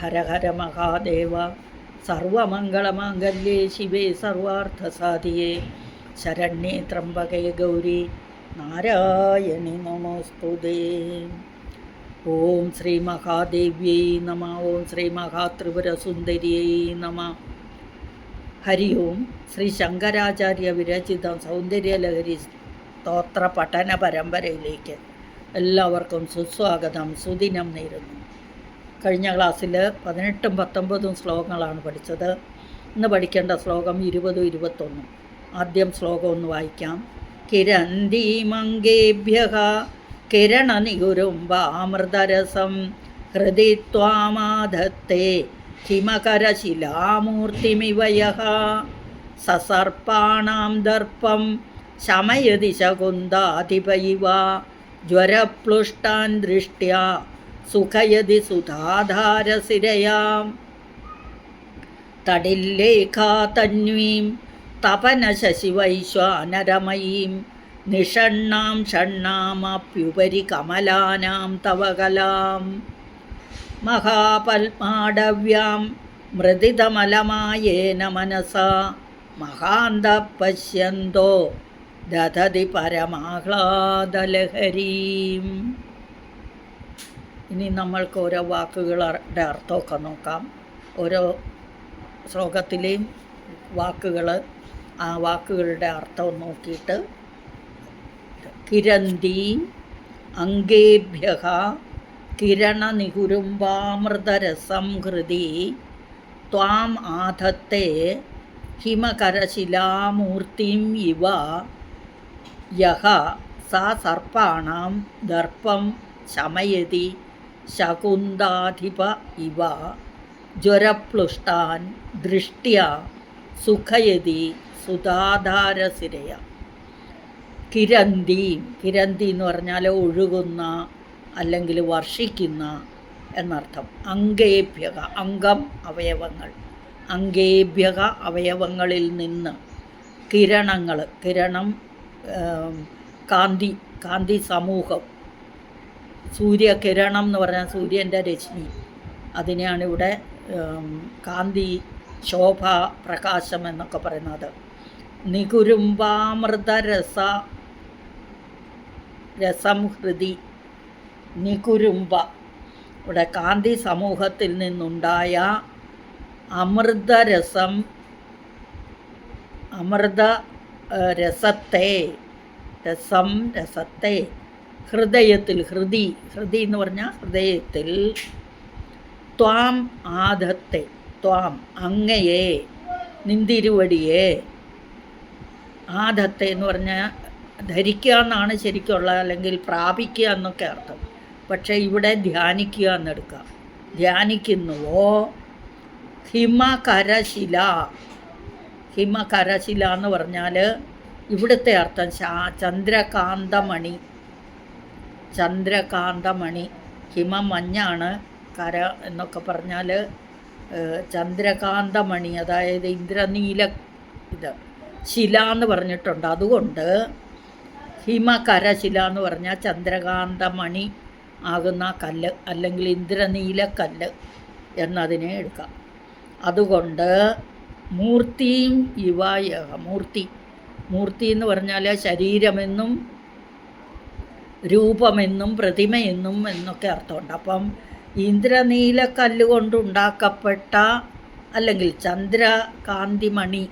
ഹര ഹര മഹാദേവ സർവമംഗളമാംഗല്യേ ശിവേ സർവാർത്ഥസാധിയേ ശരണ്യേ ത്രംബകേ ഗൗരി നാരായണി നമോസ്തുതേ ഓം ശ്രീ മഹാദേവ്യൈ നമ ഓം ശ്രീ മഹാത്രിപുരസുന്ദരിയൈ നമ ഹരി ഓം ശ്രീ ശങ്കരാചാര്യ വിരചിത സൗന്ദര്യലഹരി സ്തോത്ര പഠന പരമ്പരയിലേക്ക് എല്ലാവർക്കും സുസ്വാഗതം. സുദിനം നേരുന്നു. കഴിഞ്ഞ ക്ലാസ്സിൽ പതിനെട്ടും പത്തൊമ്പതും ശ്ലോകങ്ങളാണ് പഠിച്ചത്. ഇന്ന് പഠിക്കേണ്ട ശ്ലോകം ഇരുപതും ഇരുപത്തൊന്നും. ആദ്യം ശ്ലോകം ഒന്ന് വായിക്കാം. കിരന്തി മങ്കേഭ്യ കിരണനികുരുംബാമൃതരസം ഹൃദി ത്വാമാധത്തെ ഹിമകരശിലാമൂർത്തിമിവയ സസർപ്പാണാം ദർപ്പം ശമയതി ശകുന്താധിപ ഇവ ജ്വരപ്ലുഷ്ടാൻ ദൃഷ്ട്യാ സുഖയതി സുധാധാരസിരയാം. തടില്ലേഖാ തന്വീം തപനശശിവൈശ്വാനരമയീം. നിഷണ്ണാം ഷണ്ണാമപ്യുപരി കമലാനാം തവ കലാം. മഹാപത്മാടവ്യാം മൃദിതമലമായേന മനസാ. മഹാന്ത പശ്യന്തോ ദധതി പരമാഹ്ലാദലഹരീം. ഇനി നമ്മൾക്ക് ഓരോ വാക്കുകളുടെ അർത്ഥമൊക്കെ നോക്കാം. ഓരോ ശ്ലോകത്തിലെയും വാക്കുകൾ ആ വാക്കുകളുടെ അർത്ഥം നോക്കിയിട്ട് കിരന്തി അംഗേഭ്യ കിരണനികുരുംബാമൃതരസം ഹൃതി ത്വാം ആധത്തെ ഹിമകരശിലാമൂർത്തിം ഇവ യഹ സർപ്പാണാം ദർപ്പം ശമയതി ശകുന്താധിപ ഇവ ജ്വരപ്ലുഷ്ടാൻ ദൃഷ്ട്യ സുഖയതി സുധാധാരസിരയ. കിരന്തി കിരന്തി എന്ന് പറഞ്ഞാൽ ഒഴുകുന്ന അല്ലെങ്കിൽ വർഷിക്കുന്ന എന്നർത്ഥം. അംഗേഭ്യക അംഗം അവയവങ്ങൾ. അംഗേഭ്യക അവയവങ്ങളിൽ നിന്ന് കിരണങ്ങൾ കിരണം കാന്തി കാന്തി സമൂഹം സൂര്യകിരണം എന്ന് പറഞ്ഞാൽ സൂര്യന്റെ രശ്മി. അതിനെയാണ് ഇവിടെ കാന്തി ശോഭ പ്രകാശം എന്നൊക്കെ പറയുന്നത്. നികുരുംബാമൃതരസ രസം ഹൃതി നികുരുംബ ഇവിടെ കാന്തി സമൂഹത്തിൽ നിന്നുണ്ടായ അമൃതരസം അമൃത രസത്തെ രസം രസത്തെ ഹൃദയത്തിൽ ഹൃദി ഹൃദി എന്ന് പറഞ്ഞാൽ ഹൃദയത്തിൽ. ത്വാം ആദത്തെ ത്വാം അങ്ങയെ നിന്തിരുവടിയെ. ആദത്തെ എന്ന് പറഞ്ഞാൽ ധരിക്കുക എന്നാണ് ശരിക്കുള്ള അല്ലെങ്കിൽ പ്രാപിക്കുക എന്നൊക്കെ അർത്ഥം. പക്ഷേ ഇവിടെ ധ്യാനിക്കുക എന്നെടുക്കാം. ധ്യാനിക്കുന്നുവോ? ഹിമകരശില. ഹിമകരശില എന്ന് പറഞ്ഞാൽ ഇവിടുത്തെ അർത്ഥം ചന്ദ്രകാന്തമണി. ചന്ദ്രകാന്തമണി. ഹിമമഞ്ഞാണ് കര എന്നൊക്കെ പറഞ്ഞാൽ ചന്ദ്രകാന്തമണി അതായത് ഇന്ദ്രനീല ഇത് ശില എന്ന് പറഞ്ഞിട്ടുണ്ട്. അതുകൊണ്ട് ഹിമകരശില എന്ന് പറഞ്ഞാൽ ചന്ദ്രകാന്തമണി ആകുന്ന കല്ല് അല്ലെങ്കിൽ ഇന്ദ്രനീല കല്ല് എന്നതിനെ എടുക്കാം. അതുകൊണ്ട് മൂർത്തിയും യുവായ മൂർത്തി. മൂർത്തി എന്ന് പറഞ്ഞാൽ ശരീരമെന്നും രൂപമെന്നും പ്രതിമയെന്നും എന്നൊക്കെ അർത്ഥമുണ്ട്. അപ്പം ഇന്ദ്രനീല കല്ലുകൊണ്ടുണ്ടാക്കപ്പെട്ട അല്ലെങ്കിൽ ചന്ദ്രകാന്തിമണി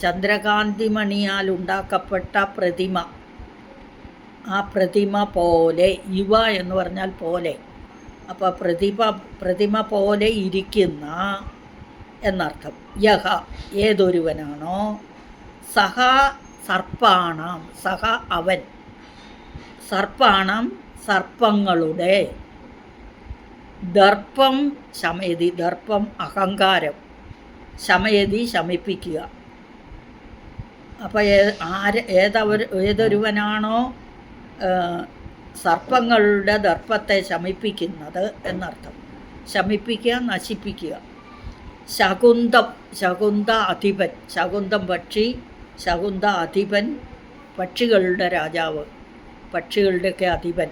ചന്ദ്രകാന്തിമണിയാൽ ഉണ്ടാക്കപ്പെട്ട പ്രതിമ ആ പ്രതിമ പോലെ യുവ എന്ന് പറഞ്ഞാൽ പോലെ അപ്പോൾ പ്രതിമ പ്രതിമ പോലെ ഇരിക്കുന്ന എന്നർത്ഥം. യഹ ഏതൊരുവനാണോ? സഹ സർപ്പാണാം സഹ അവൻ. സർപ്പാണം സർപ്പങ്ങളുടെ. ദർപ്പം ശമയതി ദർപ്പം അഹങ്കാരം. ശമയതി ശമിപ്പിക്കുക. അപ്പോൾ ആര് ഏതവർ ഏതൊരുവനാണോ സർപ്പങ്ങളുടെ ദർപ്പത്തെ ശമിപ്പിക്കുന്നത് എന്നർത്ഥം. ശമിപ്പിക്കുക നശിപ്പിക്കുക. ശകുന്തം ശകുന്ത അധിപൻ ശകുന്തം പക്ഷി ശകുന്ത അധിപൻ പക്ഷികളുടെ രാജാവ്. പക്ഷികളുടെയൊക്കെ അധിപൻ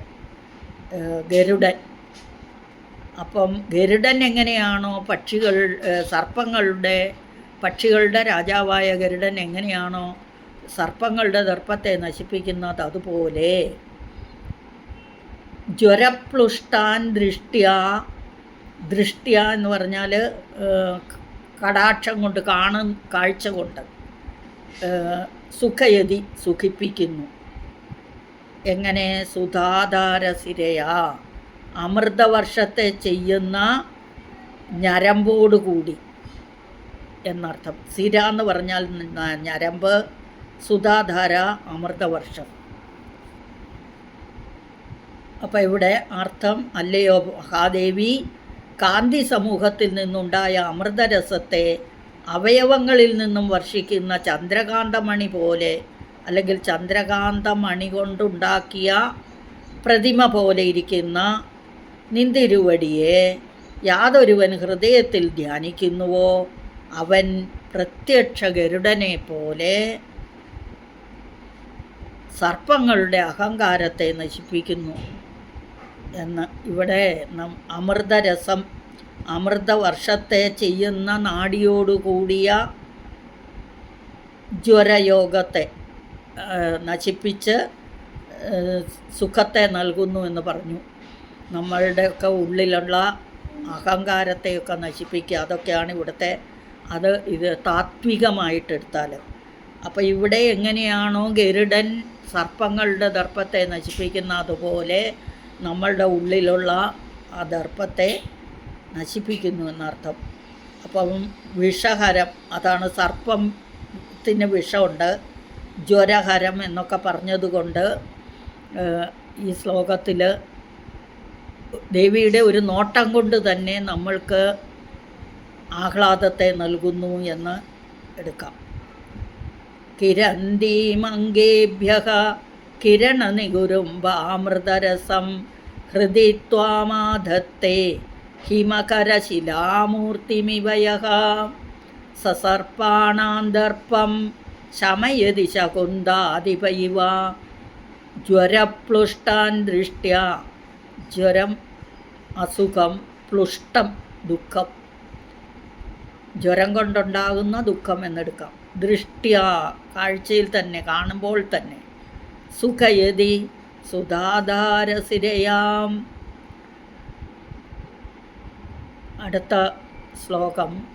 ഗരുഡൻ. അപ്പം ഗരുഡൻ എങ്ങനെയാണോ പക്ഷികൾ സർപ്പങ്ങളുടെ പക്ഷികളുടെ രാജാവായ ഗരുഡൻ എങ്ങനെയാണോ സർപ്പങ്ങളുടെ ദർപ്പത്തെ നശിപ്പിക്കുന്നത് അതുപോലെ ജ്വരപ്ലുഷ്ടാൻ ദൃഷ്ട്യ ദൃഷ്ട്യ എന്ന് പറഞ്ഞാൽ കടാക്ഷം കൊണ്ട് കാണും കാഴ്ച കൊണ്ട് സുഖയതി സുഖിപ്പിക്കുന്നു. എങ്ങനെ സുധാധാരസിരയാ? അമൃതവർഷത്തെ ചെയ്യുന്ന ഞരമ്പോട് കൂടി എന്നർത്ഥം. സിര എന്ന് പറഞ്ഞാൽ ഞരമ്പ് സുധാധാര അമൃതവർഷം. അപ്പം ഇവിടെ അർത്ഥം അല്ലയോ? മഹാദേവി കാന്തി സമൂഹത്തിൽ നിന്നുണ്ടായ അമൃതരസത്തെ അവയവങ്ങളിൽ നിന്നും വർഷിക്കുന്ന ചന്ദ്രകാന്തമണി പോലെ അല്ലെങ്കിൽ ചന്ദ്രകാന്തമണി കൊണ്ടുണ്ടാക്കിയ പ്രതിമ പോലെ ഇരിക്കുന്ന നിന്തിരുവടിയെ യാതൊരുവൻ ഹൃദയത്തിൽ ധ്യാനിക്കുന്നുവോ? അവൻ പ്രത്യക്ഷ ഗരുഡനെ പോലെ സർപ്പങ്ങളുടെ അഹങ്കാരത്തെ നശിപ്പിക്കുന്നു എന്ന് ഇവിടെ നം അമൃതരസം അമൃതവർഷത്തെ ചെയ്യുന്ന നാടിയോടുകൂടിയ ജ്വരയോഗത്തെ നശിപ്പിച്ച് സുഖത്തെ നൽകുന്നു എന്ന് പറഞ്ഞു. നമ്മളുടെയൊക്കെ ഉള്ളിലുള്ള അഹങ്കാരത്തെയൊക്കെ നശിപ്പിക്കുക അതൊക്കെയാണ് ഇവിടുത്തെ അത് ഇത് താത്വികമായിട്ടെടുത്താൽ അപ്പോൾ ഇവിടെ എങ്ങനെയാണോ ഗരുഡൻ സർപ്പങ്ങളുടെ ദർപ്പത്തെ നശിപ്പിക്കുന്ന അതുപോലെ നമ്മളുടെ ഉള്ളിലുള്ള ആ ദർപ്പത്തെ നശിപ്പിക്കുന്നു എന്നർത്ഥം. അപ്പം വിഷഹരം അതാണ് സർപ്പത്തിന് വിഷമുണ്ട്. ജ്വരഹരം എന്നൊക്കെ പറഞ്ഞതുകൊണ്ട് ഈ ശ്ലോകത്തിൽ ദേവിയുടെ ഒരു നോട്ടം കൊണ്ട് തന്നെ നമ്മൾക്ക് ആഹ്ലാദത്തെ നൽകുന്നു എന്ന് എടുക്കാം. കിരന്തീമംഗേഭ്യ കിരണനികുരുംബാമൃതരസം ഹൃദി ത്വാമാധത്തെ ഹിമകരശിലാമൂർത്തിമിവയ സസർപ്പാണാന്തർപ്പം ശമയതി ശകുന്താധിപ ഇവ ജ്വരപ്ലുഷ്ടാൻ ദൃഷ്ട്യ. ജ്വരം അസുഖം പ്ലുഷ്ടം ദുഃഖം. ജ്വരം കൊണ്ടുണ്ടാകുന്ന ദുഃഖം എന്നെടുക്കാം. ദൃഷ്ട്യ കാഴ്ചയിൽ തന്നെ കാണുമ്പോൾ തന്നെ. സുഖയതി സുധാധാരസിരയാം. അടുത്ത ശ്ലോകം.